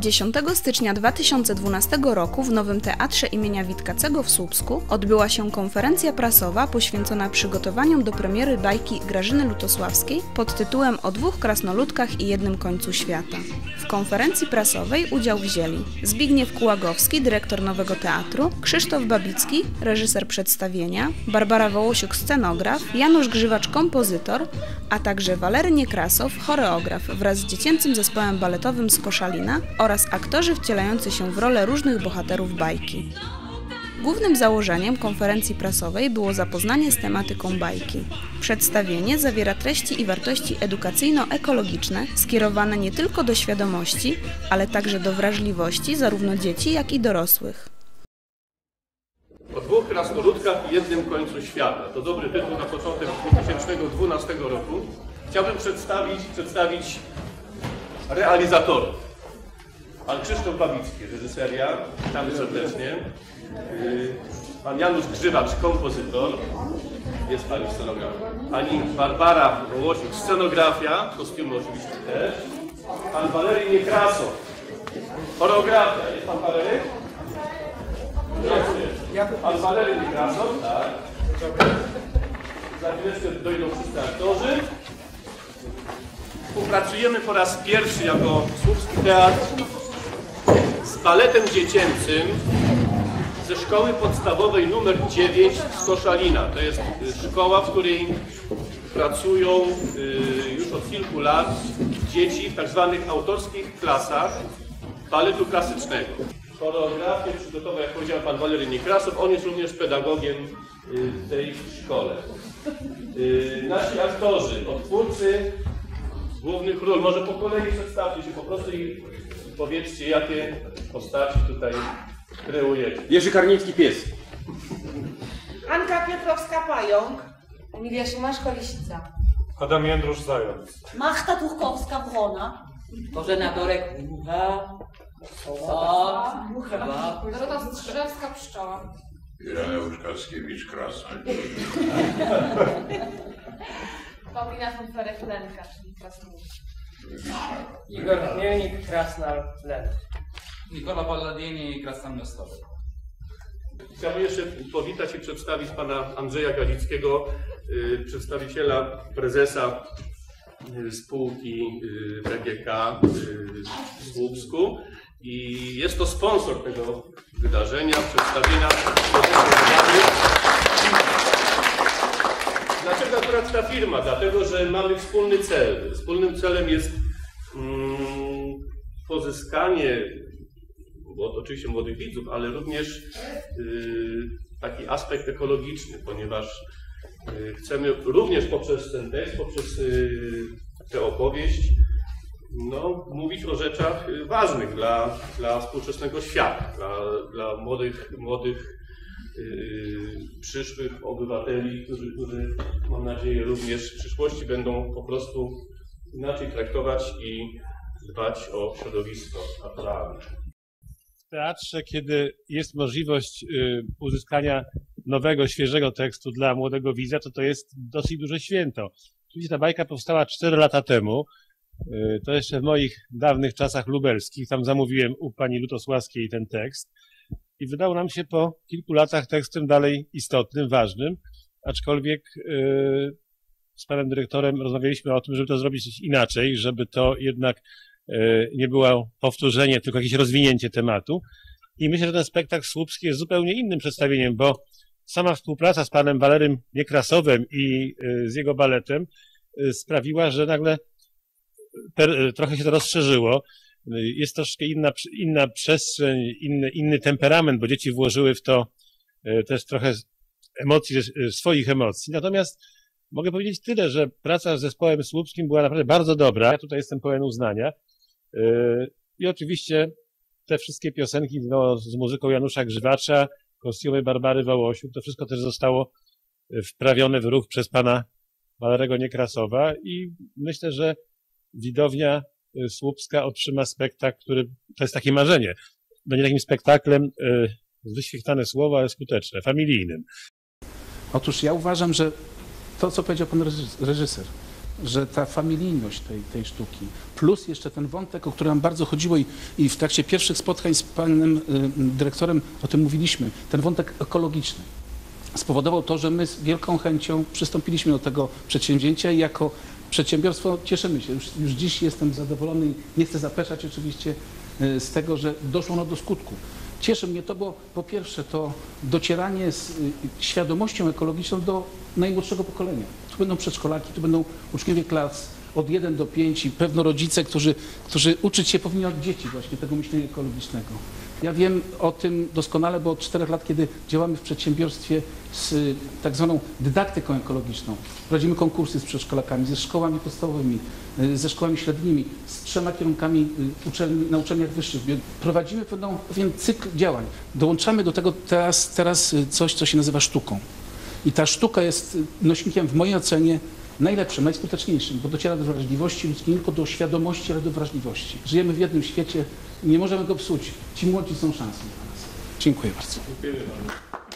10 stycznia 2012 roku w Nowym Teatrze imienia Witkacego w Słupsku odbyła się konferencja prasowa poświęcona przygotowaniom do premiery bajki Grażyny Lutosławskiej pod tytułem O dwóch krasnoludkach i jednym końcu świata. Konferencji prasowej udział wzięli Zbigniew Kułagowski, dyrektor Nowego Teatru, Krzysztof Babicki, reżyser przedstawienia, Barbara Wołosiuk, scenograf, Janusz Grzywacz, kompozytor, a także Walery Niekrasow, choreograf wraz z dziecięcym zespołem baletowym z Koszalina oraz aktorzy wcielający się w rolę różnych bohaterów bajki. Głównym założeniem konferencji prasowej było zapoznanie z tematyką bajki. Przedstawienie zawiera treści i wartości edukacyjno-ekologiczne skierowane nie tylko do świadomości, ale także do wrażliwości zarówno dzieci, jak i dorosłych. O dwóch krasnoludkach i jednym końcu świata. To dobry tytuł na początek 2012 roku. Chciałbym przedstawić, przedstawić realizatorów. Pan Krzysztof Babicki, reżyseria, witamy serdecznie. Yy, Pan Janusz Grzywacz, kompozytor, jest Pani scenograf. Pani Barbara Wołosiuk, scenografia, kostiumy oczywiście też. Pan Walery Niekrasow, choreografia. Jest Pan Walery? Jest. Pan Walery Niekrasow, tak. Za chwileczkę dojdą wszyscy aktorzy. Współpracujemy po raz pierwszy jako Słupski Teatr z baletem dziecięcym ze szkoły podstawowej numer 9 z Koszalina. To jest y, szkoła, w której pracują y, już od kilku lat dzieci w tak zwanych autorskich klasach baletu klasycznego. Choreografię przygotował, jak powiedział pan Walery Niekrasow, on jest również pedagogiem y, w tej szkole. Nasi aktorzy, odtwórcy głównych ról, może po kolei przedstawcie się po prostu i powiedzcie, jakie postaci tutaj kreujecie. Jerzy Karnicki pies. Anka Piotrowska-Pająk. Emilia Szymaszko-Lisica. Adam Jędrusz Zając. Machta Tuchkowska-Wrona. Bożena Dorek Mucha. Sowa. Mucha. Dorota Strzyżewska-Pszczoła. Ireneusz Karskiewicz Krasnal. Paulina Fonferek-Lenka, czyli Krasnolud. Igor Chmielnik, Krasnal, Len. Nikola Palladini, Krasnal-Miostowy. Chciałbym jeszcze powitać i przedstawić pana Andrzeja Galickiego, y, przedstawiciela prezesa y, spółki BGK y, w Słupsku. I jest to sponsor tego wydarzenia, przedstawienia. Dlaczego akurat ta firma? Dlatego, że mamy wspólny cel. Wspólnym celem jest mm, pozyskanie bo oczywiście młodych widzów, ale również y, taki aspekt ekologiczny, ponieważ y, chcemy również poprzez ten tekst, poprzez y, tę opowieść, no, mówić o rzeczach ważnych dla, dla współczesnego świata, dla, dla młodych, młodych przyszłych obywateli, którzy, którzy mam nadzieję również w przyszłości będą po prostu inaczej traktować i dbać o środowisko naturalne w teatrze, kiedy jest możliwość y, uzyskania nowego, świeżego tekstu dla młodego widza, to to jest dosyć duże święto. Oczywiście ta bajka powstała 4 lata temu. Y, to jeszcze w moich dawnych czasach lubelskich. Tam zamówiłem u pani Lutosławskiej ten tekst. I wydało nam się po kilku latach tekstem dalej istotnym, ważnym, aczkolwiek y, z panem dyrektorem rozmawialiśmy o tym, żeby to zrobić inaczej, żeby to jednak E, nie było powtórzenie, tylko jakieś rozwinięcie tematu. I myślę, że ten spektakl słupski jest zupełnie innym przedstawieniem, bo sama współpraca z panem Walerym Niekrasowem i e, z jego baletem sprawiła, że nagle trochę się to rozszerzyło. Jest troszkę inna, inna przestrzeń, inny, inny temperament, bo dzieci włożyły w to też trochę emocji, swoich emocji. Natomiast mogę powiedzieć tyle, że praca z zespołem słupskim była naprawdę bardzo dobra. Ja tutaj jestem pełen uznania. I oczywiście te wszystkie piosenki no, z muzyką Janusza Grzywacza, kostiumy Barbary Wołosiuk, to wszystko też zostało wprawione w ruch przez pana Walerego Niekrasowa i myślę, że widownia y, słupska otrzyma spektakl, który to jest takie marzenie. Będzie takim spektaklem y, wyświechtane słowa, ale skuteczne, familijnym. Otóż ja uważam, że to, co powiedział pan reżyser, że ta familijność tej, tej sztuki, plus jeszcze ten wątek, o który nam bardzo chodziło i, i w trakcie pierwszych spotkań z panem y, dyrektorem o tym mówiliśmy, ten wątek ekologiczny spowodował to, że my z wielką chęcią przystąpiliśmy do tego przedsięwzięcia i jako przedsiębiorstwo cieszymy się. Już, już dziś jestem zadowolony i nie chcę zapeszać oczywiście y, z tego, że doszło ono do skutku. Cieszy mnie to, bo po pierwsze to docieranie z y, świadomością ekologiczną do najmłodszego pokolenia. Tu będą przedszkolaki, tu będą uczniowie klas od 1 do 5 i pewno rodzice, którzy, którzy uczyć się powinni od dzieci właśnie tego myślenia ekologicznego. Ja wiem o tym doskonale, bo od czterech lat, kiedy działamy w przedsiębiorstwie z y, tak zwaną dydaktyką ekologiczną, prowadzimy konkursy z przedszkolakami, ze szkołami podstawowymi, y, ze szkołami średnimi, z trzema kierunkami y, uczelni, na uczelniach wyższych. Prowadzimy pewną, pewien cykl działań. Dołączamy do tego teraz, teraz coś, co się nazywa sztuką. I ta sztuka jest nośnikiem w mojej ocenie najlepszym, najskuteczniejszym, bo dociera do wrażliwości ludzkiej, nie tylko do świadomości, ale do wrażliwości. Żyjemy w jednym świecie, nie możemy go psuć. Ci młodzi są szansą dla nas. Dziękuję bardzo. Dziękujemy bardzo.